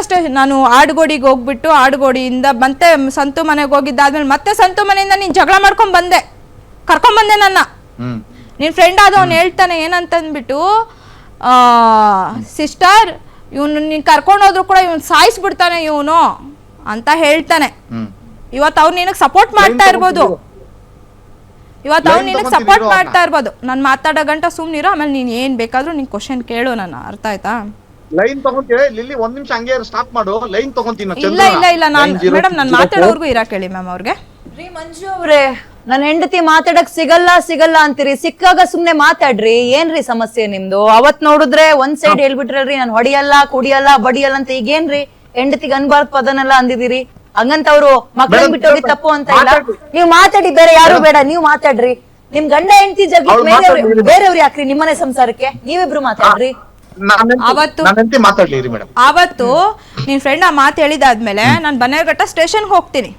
ಅಷ್ಟೇ ನಾನು ಆಡುಗೋಡಿಗೆ ಹೋಗ್ಬಿಟ್ಟು ಆಡುಗೋಡಿಯಿಂದ ಮತ್ತೆ ಸಂತು ಮನೆಗೆ ಹೋಗಿದ್ದಾದ್ಮೇಲೆ ಮತ್ತೆ ಸಂತು ಮನೆಯಿಂದ ನೀನು ಜಗಳ ಮಾಡ್ಕೊಂಡ್ ಬಂದೆ. ಕರ್ಕೊಂಡ್ ಬಂದೆ ನನ್ನ. ನಿನ್ ನಿನ್ನ ಫ್ರೆಂಡ್ ಆದವನು ಹೇಳ್ತಾನೆ ಏನಂತಂದ್ಬಿಟ್ಟು ಸಿಸ್ಟರ್ ಇವನು ನೀನ್ ಕರ್ಕೊಂಡು ಹೋದ್ರು ಕೂಡ ಇವನು ಸಾಯಿಸ್ಬಿಡ್ತಾನೆ ಇವನು ಅಂತ ಹೇಳ್ತಾನೆ. ಇವತ್ ಇವತ್ತು ಅವ್ನು ನಿನಗೆ ಸಪೋರ್ಟ್ ಮಾಡ್ತಾ ಇರ್ಬೋದು. ಇವತ್ತು ಅವ್ನು ನಿನಗೆ ಸಪೋರ್ಟ್ ಮಾಡ್ತಾ ಇರ್ಬೋದು. ನಾನು ಮಾತಾಡೋ ಗಂಟ ಸುಮ್ಮನಿರೋ ಆಮೇಲೆ ನೀನು ಏನು ಬೇಕಾದರೂ ನಿನ್ ಕ್ವಶನ್ ಕೇಳು ನಾನು ಅರ್ಥ ಆಯ್ತಾ? ಲೈನ್ ತಗೊಂತೀವಿ ಲಿಲ್ಲಿ ಒಂದ್ ನಿಮಿಷ ಹಂಗೆ ಸ್ಟಾಪ್ ಮಾಡು. ಲೈನ್ ತಗೊಂತೀನಿ ಇಲ್ಲ ಇಲ್ಲ ಇಲ್ಲ ನಾನು ಮೇಡಮ್ ನಾನು ಮಾತಾಡೋರ್ಗು ಇರಕ್ಕೆ ಹೇಳಿ ಮ್ಯಾಮ್ ಅವ್ರಿಗೆ. ರೀ ಮಂಜು ಅವ್ರೆ ನನ್ನ ಹೆಂಡತಿ ಮಾತಾಡಕ್ ಸಿಗಲ್ಲ ಸಿಗಲ್ಲ ಅಂತೀರಿ. ಸಿಕ್ಕಾಗ ಸುಮ್ನೆ ಮಾತಾಡ್ರಿ. ಏನ್ರಿ ಸಮಸ್ಯೆ ನಿಮ್ದು? ಅವತ್ ನೋಡಿದ್ರೆ ಒಂದ್ ಸೈಡ್ ಹೇಳ್ಬಿಟ್ರಲ್ರಿ ನಾನು ಹೊಡಿಯಲ್ಲ ಕುಡಿಯಲ್ಲ ಬಡಿಯಲ್ಲ ಅಂತ ಈಗ ಏನ್ರಿ ಹೆಂಡತಿಗೆ ಅನ್ಬಾರ್ದು ಪದನೆಲ್ಲ ಅಂದಿದ್ದೀರಿ. ಹಂಗಂತ ಅವ್ರು ಮಕ್ಕಳನ್ನ ಬಿಟ್ಟು ಬಿಟ್ಟೋಗಿ ತಪ್ಪು ಅಂತ ಇಲ್ಲ. ನೀವ್ ಮಾತಾಡಿ ಬೇರೆ ಯಾರು ಬೇಡ ನೀವ್ ಮಾತಾಡ್ರಿ. ನಿಮ್ ಗಂಡ ಹೆಂಡತಿ ಜಗ ಬೇರೆ ಬೇರೆಯವ್ರು ಮಾತಾಡ್ಲಿ. ಬೇರೆಯವ್ರು ಯಾಕ್ರಿ ನಿಮ್ಮನೆ ಸಂಸಾರಕ್ಕೆ? ನೀವಿಬ್ರು ಮಾತಾಡ್ರಿ. ಅವತ್ತು- ನಿನ್ ಮೇಡಮ್. ನಿನ್ನ ಫ್ರೆಂಡ್ ಆ ಮಾತು ಹೇಳಿದಾದ್ಮೇಲೆ ನಾನು ಬನ್ನೇರ್ಘಟ್ಟ ಸ್ಟೇಷನ್ ಹೋಗ್ತೀನಿ.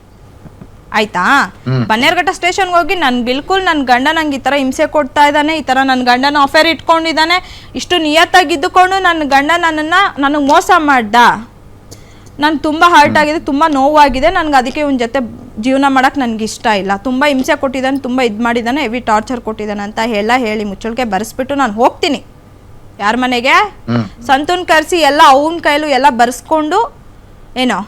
ಆಯ್ತಾ. ಬನ್ನೇರ್ಘಟ್ಟ ಸ್ಟೇಷನ್ಗೆ ಹೋಗಿ ನನ್ ಬಿಲ್ಕುಲ್ ನನ್ನ ಗಂಡ ನಂಗೆ ಈ ತರ ಹಿಂಸೆ ಕೊಡ್ತಾ ಇದ್ದಾನೆ ಈ ತರ ನನ್ನ ಗಂಡನ ಅಫೇರ್ ಇಟ್ಕೊಂಡಿದ್ದಾನೆ ಇಷ್ಟು ನಿಯತ್ತಾಗಿದ್ದುಕೊಂಡು ನನ್ನ ಗಂಡ ನನ್ನನ್ನು ನನಗೆ ಮೋಸ ಮಾಡ್ದ. ನಾನು ತುಂಬಾ ಹರ್ಟ್ ಆಗಿದೆ ತುಂಬಾ ನೋವಾಗಿದೆ ನನಗೆ ಅದಕ್ಕೆ ಇವನ ಜೊತೆ ಜೀವನ ಮಾಡಕ್ ನನಗೆ ಇಷ್ಟ ಇಲ್ಲ. ತುಂಬಾ ಹಿಂಸೆ ಕೊಟ್ಟಿದ್ದಾನೆ ತುಂಬಾ ಇದು ಮಾಡಿದಾನೆ ಹೆವಿ ಟಾರ್ಚರ್ ಕೊಟ್ಟಿದ್ದಾನೆ ಅಂತ ಎಲ್ಲ ಹೇಳಿ ಮುಚ್ಚಳಿಕೆ ಬರೆಸ್ಬಿಟ್ಟು ನಾನು ಹೋಗ್ತೀನಿ. ಯಾರ ಮನೆಗೆ? ಸಂತೂನ್ ಕರೆಸಿ ಎಲ್ಲ ಅವನ ಕೈಲೂ ಎಲ್ಲ ಬರ್ಸ್ಕೊಂಡು ಏನೋ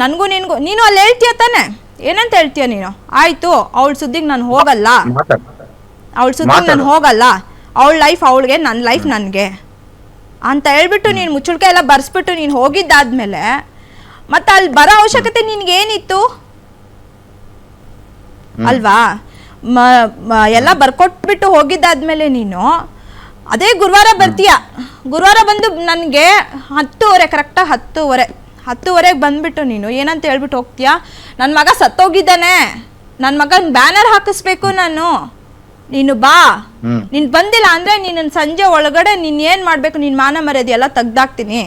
ನನಗೂ ನಿನಗೂ ನೀನು ಅಲ್ಲಿ ಹೇಳ್ತೀಯ ತಾನೆ? ಏನಂತ ಹೇಳ್ತೀಯ ನೀನು? ಆಯ್ತು ಅವಳ ಸುದ್ದಿಗೆ ನಾನು ಹೋಗಲ್ಲ. ಅವಳ ಸುದ್ದಿಗೆ ನಾನು ಹೋಗಲ್ಲ. ಅವಳ ಲೈಫ್ ಅವಳಿಗೆ ನನ್ನ ಲೈಫ್ ನನಗೆ. ಅಂತ ಹೇಳ್ಬಿಟ್ಟು ನೀನು ಮುಚ್ಚುಳ್ಕೆ ಎಲ್ಲ ಬರ್ಸ್ಬಿಟ್ಟು ನೀನು ಹೋಗಿದ್ದಾದ್ಮೇಲೆ ಮತ್ತೆ ಅಲ್ಲಿ ಬರೋ ಅವಶ್ಯಕತೆ ನಿನ್ಗೇನಿತ್ತು ಅಲ್ವಾ? ಎಲ್ಲ ಬರ್ಕೊಟ್ಬಿಟ್ಟು ಹೋಗಿದ್ದಾದ್ಮೇಲೆ ನೀನು ಅದೇ ಗುರುವಾರ ಬರ್ತೀಯ? ಗುರುವಾರ ಬಂದು ನನಗೆ ಹತ್ತುವರೆ ಕರೆಕ್ಟಾಗಿ ಹತ್ತುವರೆ. ಹತ್ತುವರೆಗೆ ಬಂದ್ಬಿಟ್ಟು ನೀನು. ಏನಂತ ಹೇಳ್ಬಿಟ್ಟು ಹೋಗ್ತೀಯಾ? ನನ್ನ ಮಗ ಸತ್ತೋಗಿದ್ದಾನೆ. ನನ್ನ ಮಗನ ಬ್ಯಾನರ್ ಹಾಕಿಸ್ಬೇಕು ನಾನು. ನೀನು ಬಾ. ನೀನು ಬಂದಿಲ್ಲ ಅಂದರೆ ನೀನು ಸಂಜೆ ಒಳಗಡೆ ನೀನು ಏನು ಮಾಡಬೇಕು? ನಿನ್ನ ಮಾನ ಮರ್ಯಾದೆ ಎಲ್ಲ ತೆಗ್ದಾಕ್ತೀನಿ.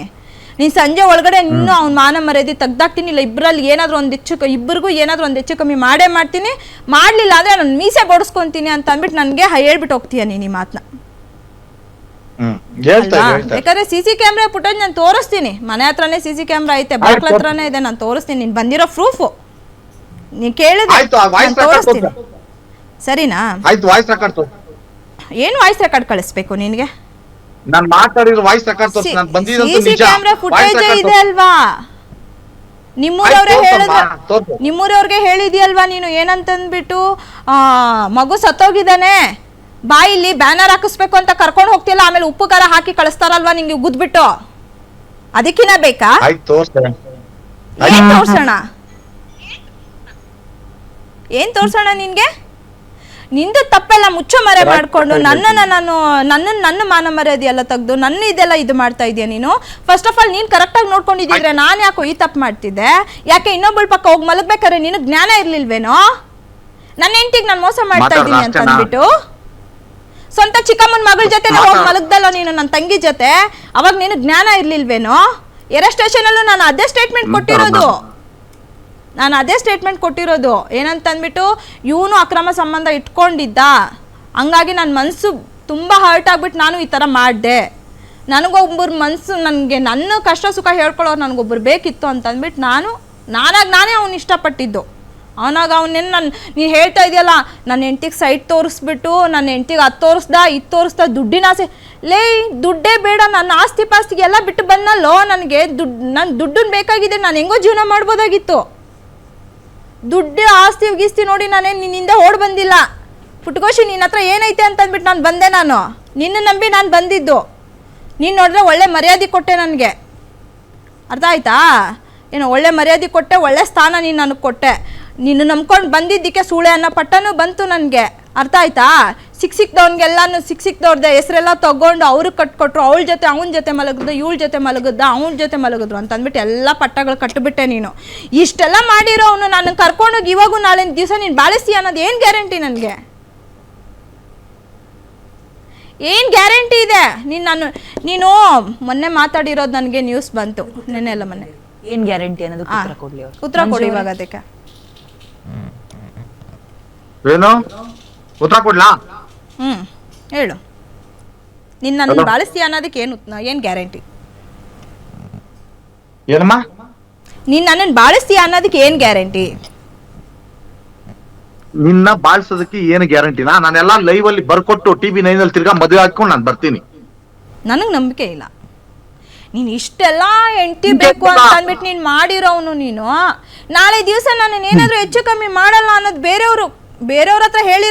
ನೀನು ಸಂಜೆ ಒಳಗಡೆ ಇನ್ನೂ ಅವ್ನ ಮಾನ ಮರ್ಯಾದೆ ತೆಗ್ದಾಕ್ತೀನಿ. ಇಲ್ಲ ಇಬ್ಬರಲ್ಲಿ ಏನಾದರೂ ಒಂದು ಹೆಚ್ಚು ಇಬ್ಬರಿಗೂ ಏನಾದರೂ ಒಂದು ಹೆಚ್ಚು ಕಮ್ಮಿ ಮಾಡೇ ಮಾಡ್ತೀನಿ. ಮಾಡಲಿಲ್ಲ ಅಂದರೆ ನಾನು ಮೀಸೆ ಬಡಿಸ್ಕೊತೀನಿ ಅಂತ ಅಂದ್ಬಿಟ್ಟು ನನಗೆ ಹೇಳ್ಬಿಟ್ಟು ಹೋಗ್ತೀಯ ನೀನು ಈ ಮಾತನ್ನ ಹ್ಮ್. ಸಿಸಿ ಕ್ಯಾಮ್ರಾ ಫುಟೇಜ್ ನಾನು ತೋರಿಸ್ತೀನಿ. ಮನೆ ಹತ್ರನೇ ಸಿ ಸಿ ಕ್ಯಾಮ್ರಾ ಐತೆ ಬಾಕ್ಲ. ಹತ್ರನೇ ಇದೆ ನಾನು ತೋರಿಸ್ತೀನಿ. ನೀನ್ ಬಂದಿರೋ ಪ್ರೂಫ್ ನೀ ಕೇಳಿದ್ರೆ ನಾನ್ ತೋರಿಸ್ತೀನಿ. ಸರಿನಾ? ಆಯ್ತು ವಾಯ್ಸ್ ರೆಕಾರ್ಡ್ ತೋರ್ಸು ಏನು ವಾಯ್ಸ್ ರೆಕಾರ್ಡ್ ಕಳಿಸ್ಬೇಕು ನಿನ್ಗೆ? ನಾನು ಮಾತಾಡಿರೋ ವಾಯ್ಸ್ ರೆಕಾರ್ಡ್ ತೋರ್ಸು ನಾನು ಸಿಸಿ ನಿಜ. ಕ್ಯಾಮ್ರಾ ವಾಯ್ಸ್ ಫುಟೇಜ್ ಇದೆ ಅಲ್ವಾ ನಿಮ್ಮೂರವ್ರೆ ಹೇಳಿದ್ರು. ನಿಮ್ಮೂರವ್ರಿಗೆ ಹೇಳಿದ್ಯಲ್ವಾ ನೀನು ಏನಂತಂದ್ಬಿಟ್ಟು? ಮಗು ಸತ್ತೋಗಿದ್ದಾನೆ. ಬಾ ಇಲ್ಲಿ ಬ್ಯಾನರ್ ಹಾಕಿಸ್ಬೇಕು ಅಂತ ಕರ್ಕೊಂಡು ಹೋಗ್ತಿಲ್ಲ ಆಮೇಲೆ ಉಪ್ಪು ಖಾರ ಹಾಕಿ ಕಳಿಸ್ತಾರಲ್ವಾ ನಿಂಗೆ ಗುದ್ಬಿಟ್ಟು ಅದಕ್ಕಿನ ಬೇಕಾ? ಏನ್ ತೋರ್ಸೋಣ? ಏನ್ ತೋರ್ಸೋಣ ನಿನ್ಗೆ? ನಿಂದು ತಪ್ಪೆಲ್ಲ ಮುಚ್ಚು ಮರೆ ಮಾಡ್ಕೊಂಡು ನನ್ನನ್ನ ನಾನು ನನ್ನ ನನ್ನ ಮಾನ ಮರ್ಯಾದೆ ಎಲ್ಲ ತೆಗ್ದು ನನ್ನ ಇದೆಲ್ಲ ಇದು ಮಾಡ್ತಾ ಇದೀಯ ನೀನು? ಫಸ್ಟ್ ಆಫ್ ಆಲ್ ನೀನ್ ಕರೆಕ್ಟಾಗಿ ನೋಡ್ಕೊಂಡಿದ್ರೆ ನಾನು ಯಾಕೋ ಈ ತಪ್ಪು ಮಾಡ್ತಿದ್ದೆ? ಯಾಕೆ ಇನ್ನೊಬ್ಬಳ ಪಕ್ಕ ಹೋಗಿ ಮಲಗ್ಬೇಕಾದ್ರೆ ನಿನಗೆ ಜ್ಞಾನ ಇರ್ಲಿಲ್ವೇನೋ? ನನ್ನ ಹೆಂಡತಿಗೆ ನಾನು ಮೋಸ ಮಾಡ್ತಾ ಇದ್ದೀನಿ ಅಂತ? ಅಂದ್ಬಿಟ್ಟು ಸ್ವಂತ ಚಿಕ್ಕಮ್ಮನ ಮಗಳ ಜೊತೆ ಹೋಗಿ. ಮಲಗ್ದಲ್ಲ ನೀನು ನನ್ನ ತಂಗಿ ಜೊತೆ? ಅವಾಗ ನೀನು ಜ್ಞಾನ ಇರ್ಲಿಲ್ವೇನೋ? ಎರ ಸ್ಟೇಷನಲ್ಲೂ ನಾನು ಅದೇ ಸ್ಟೇಟ್ಮೆಂಟ್ ಕೊಟ್ಟಿರೋದು. ನಾನು ಅದೇ ಸ್ಟೇಟ್ಮೆಂಟ್ ಕೊಟ್ಟಿರೋದು. ಏನಂತ ಅಂದ್ಬಿಟ್ಟು ಇವನು ಅಕ್ರಮ ಸಂಬಂಧ ಇಟ್ಕೊಂಡಿದ್ದ. ಹಂಗಾಗಿ ನನ್ನ ಮನಸ್ಸು ತುಂಬ ಹರ್ಟ್ ಆಗ್ಬಿಟ್ಟು ನಾನು ಈ ಥರ ಮಾಡಿದೆ. ನನಗೊಬ್ಬರು ಮನಸ್ಸು ನನಗೆ ನನ್ನ ಕಷ್ಟ ಸುಖ ಹೇಳ್ಕೊಳ್ಳೋರು ನನಗೊಬ್ಬರು ಬೇಕಿತ್ತು ಅಂತ ಅಂದ್ಬಿಟ್ಟು ನಾನು ನಾನಾಗಿ ನಾನೇ ಅವ್ನು ಇಷ್ಟಪಟ್ಟಿದ್ದು. ಅವನಾಗ ಅವನೇನು ನಾನು ನೀನು ಹೇಳ್ತಾ ಇದೆಯಲ್ಲ ನನ್ನ ಹೆಂಡ್ತಿಗೆ ಸೈಟ್ ತೋರಿಸ್ಬಿಟ್ಟು ನನ್ನ ಹೆಂಡ್ತಿಗೆ ಅದು ತೋರಿಸ್ದ, ಇದು ತೋರಿಸ್ದ, ದುಡ್ಡಿನ ಆಸೆ. ಲೇ, ದುಡ್ಡೇ ಬೇಡ ನನ್ನ ಆಸ್ತಿ ಪಾಸ್ತಿಗೆ ಎಲ್ಲ ಬಿಟ್ಟು ಬಂದಲ್ಲೋ ನನಗೆ ದುಡ್ಡು ನನ್ನ ದುಡ್ಡನ್ನು ಬೇಕಾಗಿದೆ, ನಾನು ಹೆಂಗೋ ಜೀವನ ಮಾಡ್ಬೋದಾಗಿತ್ತು. ದುಡ್ಡು ಆಸ್ತಿ ಗೀಸ್ತಿ ನೋಡಿ ನಾನೇನು ನಿನ್ನಿಂದ ಓಡ್ ಬಂದಿಲ್ಲ. ಪುಟ್ಕೋಶಿ ನಿನ್ನ ಹತ್ರ ಏನೈತೆ ಅಂತ ಅಂದ್ಬಿಟ್ಟು ನಾನು ಬಂದೆ ನಾನು. ನಿನ್ನ ನಂಬಿ ನಾನು ಬಂದಿದ್ದು. ನೀನು ನೋಡಿದ್ರೆ ಒಳ್ಳೆ ಮರ್ಯಾದೆ ಕೊಟ್ಟೆ ನನಗೆ. ಅರ್ಥ ಆಯ್ತಾ? ಏನು ಒಳ್ಳೆ ಮರ್ಯಾದೆ ಕೊಟ್ಟೆ, ಒಳ್ಳೆ ಸ್ಥಾನ ನೀನು ನನಗೆ ಕೊಟ್ಟೆ. ನೀನು ನಂಬ್ಕೊಂಡು ಬಂದಿದ್ದಕ್ಕೆ ಸೂಳೆ ಅನ್ನೋ ಪಟ್ಟನೂ ಬಂತು ನನಗೆ. ಅರ್ಥ ಆಯ್ತಾ? ಸಿಕ್ ಸಿಕ್ದವ್ನಿಗೆಲ್ಲಾನು ಸಿಕ್ ಸಿಕ್ದವ್ರದ್ದೆ ಹೆಸರೆಲ್ಲ ತಗೊಂಡು ಅವ್ರಿಗೆ ಕಟ್ಕೊಟ್ರು ಅವಳ ಜೊತೆ ಅವನ ಜೊತೆ ಮಲಗಿದ್ದು ಇವಳ ಜೊತೆ ಮಲಗಿದ್ದ ಅವನ ಜೊತೆ ಮಲಗಿದ್ರು ಅಂತ ಅಂದ್ಬಿಟ್ಟು ಎಲ್ಲ ಪಟ್ಟಗಳು ಕಟ್ಟಿಬಿಟ್ಟೆ ನೀನು. ಇಷ್ಟೆಲ್ಲ ಮಾಡಿರೋ ಅವನು ನಾನು ಕರ್ಕೊಂಡೋಗಿ ಇವಾಗೂ ನಾಳಿನ ದಿವಸ ನೀನು ಬಾಳಿಸ್ತೀಯ ಅನ್ನೋದು ಏನು ಗ್ಯಾರಂಟಿ ನನಗೆ? ಏನು ಗ್ಯಾರಂಟಿ ಇದೆ? ನೀನು ನಾನು ನೀನು ಮೊನ್ನೆ ಮಾತಾಡಿರೋದು ನನಗೆ ನ್ಯೂಸ್ ಬಂತು. ನೆನ್ನೆ ಎಲ್ಲ ಮೊನ್ನೆ. ಏನು ಗ್ಯಾರಂಟಿ ಅನ್ನೋದು ಉತ್ತರ ಕೊಡಿ ಇವಾಗ ಅದಕ್ಕೆ. ಏನು? ಉತ್ತರ ಕೊಡ್ಲಾ ಹ್ಮ್ ಹೇಳು. ನಿನ್ನ ನನ್ನ ಬಾಳಿಸ್ತೀಯ ಅನ್ನೋದಕ್ಕೆ ಏನು ಏನು ಗ್ಯಾರಂಟಿ? ಏನಮ್ಮ? ನೀನ್ ನನ್ನನ್ನು ಬಾಳಿಸ್ತೀಯ ಅನ್ನೋದಕ್ಕೆ ಏನು ಗ್ಯಾರಂಟಿ? ನಿನ್ನ ಬಾಳ್ಸೋದಕ್ಕೆ ಏನು ಗ್ಯಾರಂಟಿನಾ? ನಾನೆಲ್ಲ ಲೈವ್ ಅಲ್ಲಿ ಬರ್ಕೊಟ್ಟು ಟಿವಿ ನೈನ್ ಅಲ್ಲಿ ತಿರ್ಗಾ ಮದುವೆ ಹಾಕೊಂಡು ನಾನು ಬರ್ತೀನಿ. ನನಗೆ ನಂಬಿಕೆ ಇಲ್ಲ. ನೀನು ಇಷ್ಟೆಲ್ಲ ಎಂಟಿ ಬೇಕು ಅಂತ? ಅಂದ್ಬಿಟ್ಟು ನೀನು ಮಾಡಿರೋನು ನೀನು ನಾಳೆ ದಿವಸ ನಾನು ಏನಾದರೂ ಹೆಚ್ಚು ಕಮ್ಮಿ ಮಾಡಲ್ಲ ಅನ್ನೋದು ಬೇರೆಯವರು ಬೇರೆಯವ್ರ ಹತ್ರ ಹೇಳಿರೋ